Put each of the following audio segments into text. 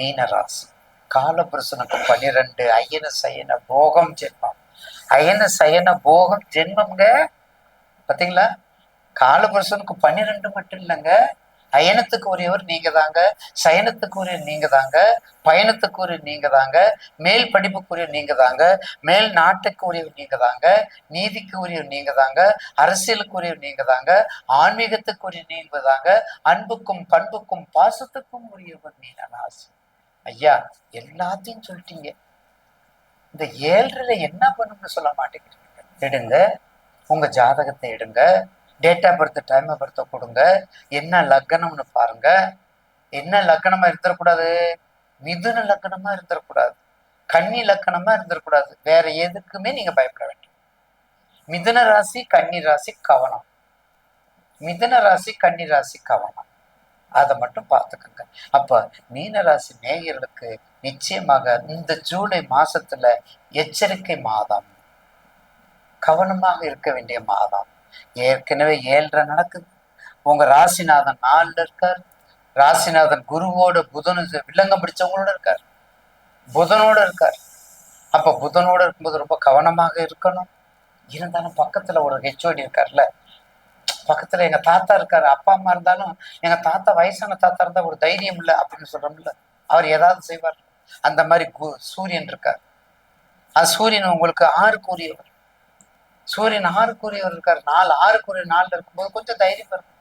மீனராசி. காலபுருஷனுக்கு பன்னிரெண்டு அயன சயன போகம் ஜென்மம். அயன சயன போகம் ஜென்மம்ங்க பார்த்தீங்களா காலபுருஷனுக்கு பன்னிரெண்டு மட்டும் இல்லைங்க அயனத்துக்கு உரியவர் நீங்க தாங்க சயனத்துக்கு உரிய நீங்க தாங்க பயணத்துக்கு உரிய நீங்க தாங்க மேல் படிப்புக்குரிய நீங்க தாங்க மேல் நாட்டுக்கு உரியவர் நீங்க தாங்க நீதிக்கு உரிய நீங்க தாங்க அரசியலுக்கு உரிய நீங்க தாங்க ஆன்மீகத்துக்கு உரிய நீங்க தாங்க அன்புக்கும் பண்புக்கும் பாசத்துக்கும் உரியவர் மீனராசி. ஐயா எல்லாத்தையும் சொல்லிட்டீங்க. இந்த ஏழ்றையில என்ன பண்ணும்னு சொல்ல மாட்டேங்கிறீங்க. எடுங்க உங்க ஜாதகத்தை எடுங்க date of birth time of பர்த்தை கொடுங்க என்ன லக்னம்னு பாருங்க. என்ன லக்கணமா இருந்துடக்கூடாது மிதுன லக்கணமா இருந்துடக்கூடாது கன்னி லக்கணமா இருந்துடக்கூடாது வேற எதுக்குமே நீங்க பயப்பட வேண்டாம். மிதுன ராசி கன்னி ராசி கவனம். மிதுன ராசி கன்னி ராசி கவனம். அதை மட்டும் பார்த்துக்கோங்க. அப்ப மீனராசி நேயர்களுக்கு நிச்சயமாக இந்த ஜூலை மாசத்துல எச்சரிக்கை மாதம். கவனமாக இருக்க வேண்டிய மாதம். ஏற்கனவே ஏழ்ரை நடக்குது. உங்க ராசிநாதன் நாலுல இருக்கார். ராசிநாதன் குருவோட புதனு வில்லங்கம் பிடிச்சவங்களோட இருக்கார். புதனோட இருக்கார். அப்ப புதனோட இருக்கும்போது ரொம்ப கவனமாக இருக்கணும். இருந்தாலும் பக்கத்துல ஒரு ஹெச்ஓடி இருக்கார்ல பக்கத்துல எங்க தாத்தா இருக்காரு அப்பா அம்மா இருந்தாலும் எங்க தாத்தா வயசான தாத்தா இருந்தா ஒரு தைரியம் இல்லை அப்படின்னு சொல்றோம்ல. அவர் ஏதாவது செய்வார். அந்த மாதிரி கு- சூரியன் இருக்கார். அது சூரியன் உங்களுக்கு ஆறு கூறியவர். சூரியன் ஆறு கூறியவர் இருக்கார். நாலு ஆறு கூறிய நாள்ல இருக்கும்போது கொஞ்சம் தைரியம் இருக்கும்.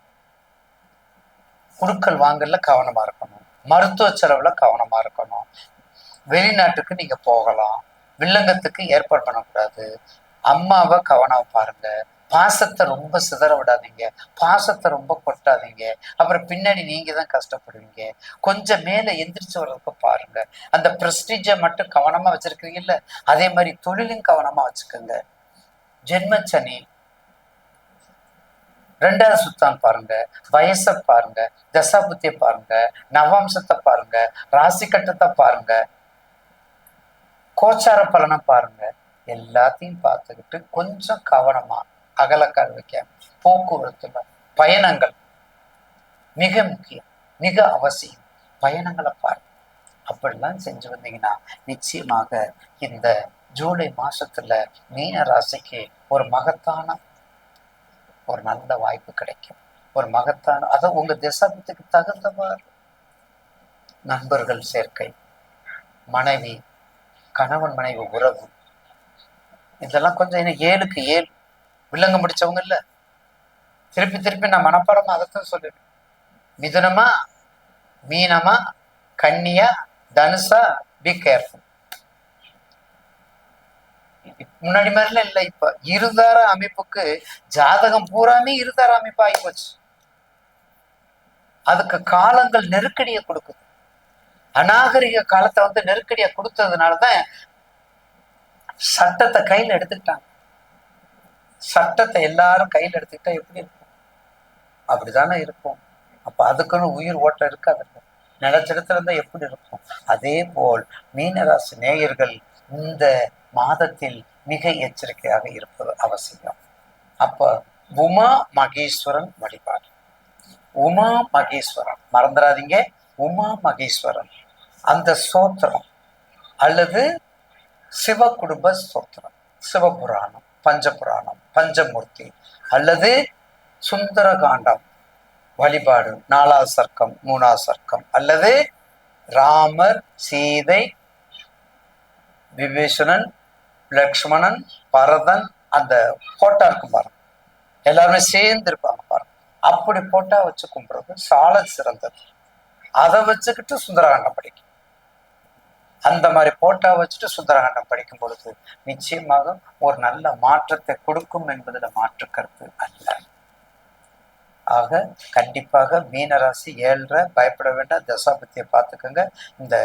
குடுக்கல் வாங்கல கவனமா இருக்கணும். மருத்துவ செலவுல கவனமா இருக்கணும். வெளிநாட்டுக்கு நீங்க போகலாம். வில்லங்கத்துக்கு ஏற்பாடு பண்ணக்கூடாது. அம்மாவை கவனம் பாருங்க. பாசத்தை ரொம்ப சிதற விடாதீங்க. பாசத்தை ரொம்ப கொட்டாதீங்க. அப்புறம் பின்னாடி நீங்க தான் கஷ்டப்படுவீங்க. கொஞ்சம் மேல எந்திரிச்சு வர்றதுக்கு பாருங்க. அந்த ப்ரெஸ்டீஜை மட்டும் கவனமா வச்சிருக்கிறீங்கல்ல? அதே மாதிரி தொழிலும் கவனமா வச்சுக்கோங்க. ஜென்மச்சனி. ரெண்டாவது சுத்தான் பாருங்க. வயசை பாருங்க. தசாபுத்தியை பாருங்க. நவாம்சத்தை பாருங்க. ராசி கட்டத்தை பாருங்க. கோச்சார பலனை பாருங்க. எல்லாத்தையும் பார்த்துக்கிட்டு கொஞ்சம் கவனமா அகலக்கால் வைக்க போக்குவரத்துல பயணங்கள் மிக முக்கியம் மிக அவசியம். பயணங்களை பாருங்க அப்படிலாம் செஞ்சு வந்தீங்கன்னா நிச்சயமாக இந்த ஜூலை மாசத்துல மீன ராசிக்கு ஒரு மகத்தான ஒரு நல்ல வாய்ப்பு கிடைக்கும். ஒரு மகத்தான அதான் உங்க தசாபத்துக்கு தகுந்தவாறு நண்பர்கள் சேர்க்கை மனைவி கணவன் மனைவி உறவு. இதெல்லாம் கொஞ்சம் ஏழுக்கு ஏழு வில்லங்க முடிச்சவங்க இல்ல. திருப்பி திருப்பி நான் மனப்பாடமா அதைத்தான் சொல்லுவேன். மிதுனமா மீனமா கன்னியா தனுஷா பி கேர்ஃபுல் முன்னாடி மாதிரிலாம் இல்லை இப்ப. இருதார அமைப்புக்கு ஜாதகம் பூராமே இருதார அமைப்பு ஆகி போச்சு. அதுக்கு காலங்கள் நெருக்கடியை கொடுக்குது. அநாகரிக காலத்தை வந்து நெருக்கடியை கொடுத்ததுனாலதான் சட்டத்தை கையில எடுத்துக்கிட்டாங்க. சட்டத்தை எல்லாரும் கையில் எடுத்துக்கிட்டா எப்படி இருக்கும்? அப்படிதானே இருக்கும். அப்போ அதுக்குன்னு உயிர் ஓட்டம் இருக்காது நிலச்சிடத்துல இருந்தா எப்படி இருக்கும்? அதே போல் மீனராசி நேயர்கள் இந்த மாதத்தில் மிக எச்சரிக்கையாக இருப்பது அவசியம். அப்ப உமா மகேஸ்வரன் வழிபாடு. உமா மகேஸ்வரன். மறந்துடாதீங்க. உமா மகேஸ்வரன். அந்த ஸ்தோத்திரம். அல்லது சிவ குடும்ப ஸ்தோத்திரம். சிவபுராணம். பஞ்சபுராணம் பஞ்சமூர்த்தி அல்லது சுந்தரகாண்டம் வழிபாடு நாலாவது சர்க்கம் மூணா சர்க்கம் அல்லது ராமர் சீதை விபீஷணன் லக்ஷ்மணன் பரதன் அந்த போட்டா இருக்கும் பாருங்க. எல்லாருமே சேர்ந்து இருப்பாங்க பாருங்க. அப்படி போட்டா வச்சு கும்பிடுறது சால சிறந்தது. அதை வச்சுக்கிட்டு சுந்தரகாண்டம் படிக்கும். அந்த மாதிரி போட்டா வச்சுட்டு சுந்தரகாண்டம் படிக்கும் பொழுது நிச்சயமாக ஒரு நல்ல மாற்றத்தை கொடுக்கும் என்பதுல மாற்று கருத்து அல்ல. ஆக கண்டிப்பாக மீனராசி ஏழ்ரை பயப்பட வேண்டாம். தசாபத்தியை பார்த்துக்கோங்க. இந்த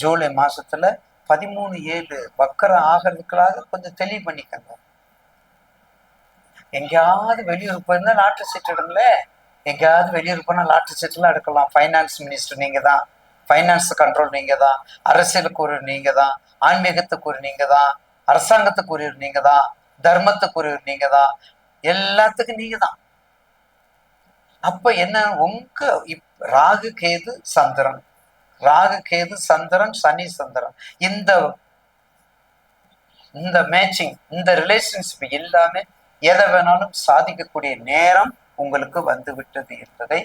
ஜூலை மாசத்துல பதிமூணு ஏழு வக்கரம் ஆகிறதுக்களாக கொஞ்சம் தெளிவு பண்ணிக்கோங்க. எங்கேயாவது வெளியூர் போயிருந்தா லாட்டரி சீட் எடுங்களே எங்கேயாவது வெளியூர் போனால் லாட்டரி சீட்லாம் எடுக்கலாம். ஃபைனான்ஸ் மினிஸ்டர் நீங்க தான் ஃபைனான்ஸ் கண்ட்ரோல் நீங்கள் தான் அரசியலுக்கு ஒரு நீங்கள் தான் ஆன்மீகத்துக்கு ஒரு நீங்கள் தான் அரசாங்கத்துக்கு ஒரு நீங்கள் தான் தர்மத்துக்கு ஒரு நீங்கள் தான் எல்லாத்துக்கும் நீங்க தான் அப்போ என்ன உங்க இப்- ராகு கேது சந்திரன். ராகு கேது சந்திரன் சனி சந்திரன். இந்த இந்த மேட்சிங் இந்த ரிலேஷன்ஷிப் எல்லாமே எதை வேணாலும் சாதிக்கக்கூடிய நேரம் உங்களுக்கு வந்துவிட்டது என்பதை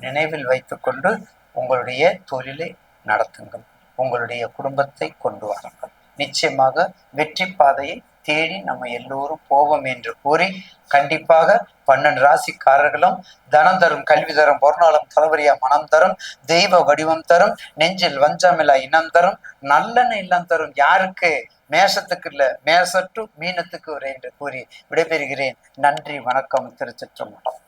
நினைவில் வைத்துக்கொண்டு உங்களுடைய தொழிலை நடத்துங்கள். உங்களுடைய குடும்பத்தை கொண்டு வாருங்கள். நிச்சயமாக வெற்றி பாதையை தேடி நம்ம எல்லோரும் போவோம் என்று கூறி கண்டிப்பாக பன்னெண்டு ராசிக்காரர்களும் தனம் தரும் கல்வி தரும் பொருளாளம் தலைவரியா மனம் தரும் தெய்வ வடிவம் தரும் நெஞ்சில் வஞ்சமில்லா இனம் தரும் நல்லெண்ண இல்லம் தரும். யாருக்கு? மேஷத்துக்கு இல்ல மேச டு மீனத்துக்கு ஒரு என்று கூறி விடைபெறுகிறேன். நன்றி வணக்கம் திருச்சிற்றம்பலம்.